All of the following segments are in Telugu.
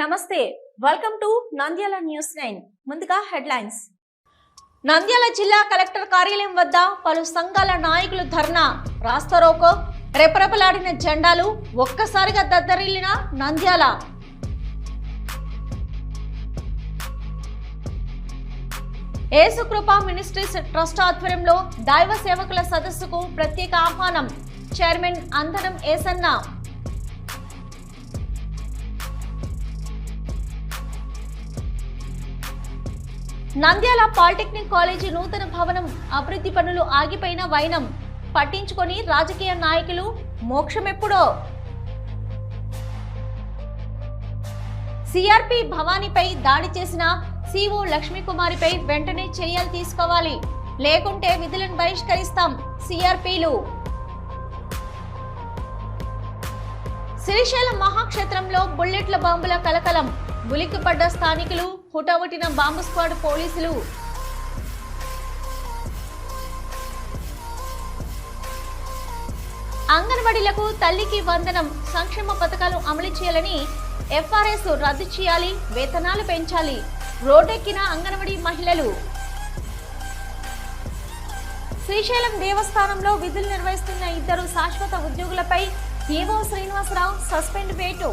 నమస్తే welcome to Nandyal news nine. ముందుగా హెడ్లైన్స్. నంద్యాల జిల్లా కలెక్టర్ కార్యాలయం వద్ద పలు సంఘాల నాయకులు ధర్నా. రాస్తారోకో రెపరెపలాడిన జెండాలు ఒక్కసారిగా దద్దరిల్లిన నంద్యాల. ఏసుకృప మినిస్ట్రీస్ ట్రస్ట్ ఆధ్వర్యంలో దైవ సేవకుల సదస్సుకు ప్రత్యేక ఆహ్వానం. Chairman Andanam Yesanna. Nandyal polytechnic college నూతన భవనం అభివృద్ధి పనులు ఆగిపోయిన వైనం. పట్టించుకొని రాజకీయ నాయకులు మోక్షమెప్పుడో? సిఆర్పి భవానీపై దాడి చేసిన సిఓ లక్ష్మీకుమారిపై వెంటనే చర్యలు తీసుకోవాలి. లేకుంటే విధులను బహిష్కరిస్తాం సిఆర్పిలు. శ్రీశైలం మహాక్షేత్రంలో బుల్లెట్ల బాంబుల కలకలం. ఉలిక్కిపడ్డ స్థానికులు హుటాహుటిన బాంబు స్క్వాడ్ పోలీసులు. అంగన్వాడీలకు తల్లికి వందనం సంక్షేమ పథకాలు అమలు చేయాలని ఎఫ్ఆర్ఎస్ రద్దు చేయాలి వేతనాలు పెంచాలి రోడ్డెక్కిన అంగన్వాడీ మహిళలు. శ్రీశైలం దేవస్థానంలో విధులు నిర్వహిస్తున్న ఇద్దరు శాశ్వత ఉద్యోగులపై ఈవో శ్రీనివాసరావు సస్పెండ్ వేటు.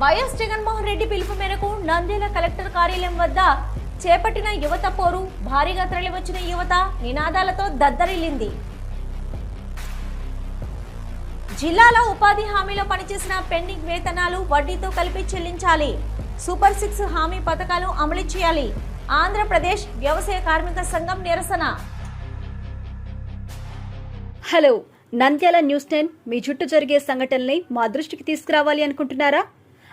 వైఎస్ జగన్మోహన్ రెడ్డి పిలుపు మేరకు నంద్యాల కలెక్టర్ కార్యాలయం వద్ద చేపట్టిన యువత పోరు భారీగా తరలివచ్చిన యువత నినాదాలతో దద్దరిల్లింది. జిల్లాలో ఉపాధి హామీలో పనిచేసిన పెండింగ్ వేతనాలు వడ్డీతో కలిపి చెల్లించాలి. సూపర్ సిక్స్ హామీ పథకాలు అమలు చేయాలి. ఆంధ్రప్రదేశ్ వ్యవసాయ కార్మిక సంఘం నిరసన. హలో నంద్యాల న్యూస్ టెన్ మీ చుట్టూ జరిగే సంఘటనల్ని మా దృష్టికి తీసుకురావాలి అనుకుంటున్నారా?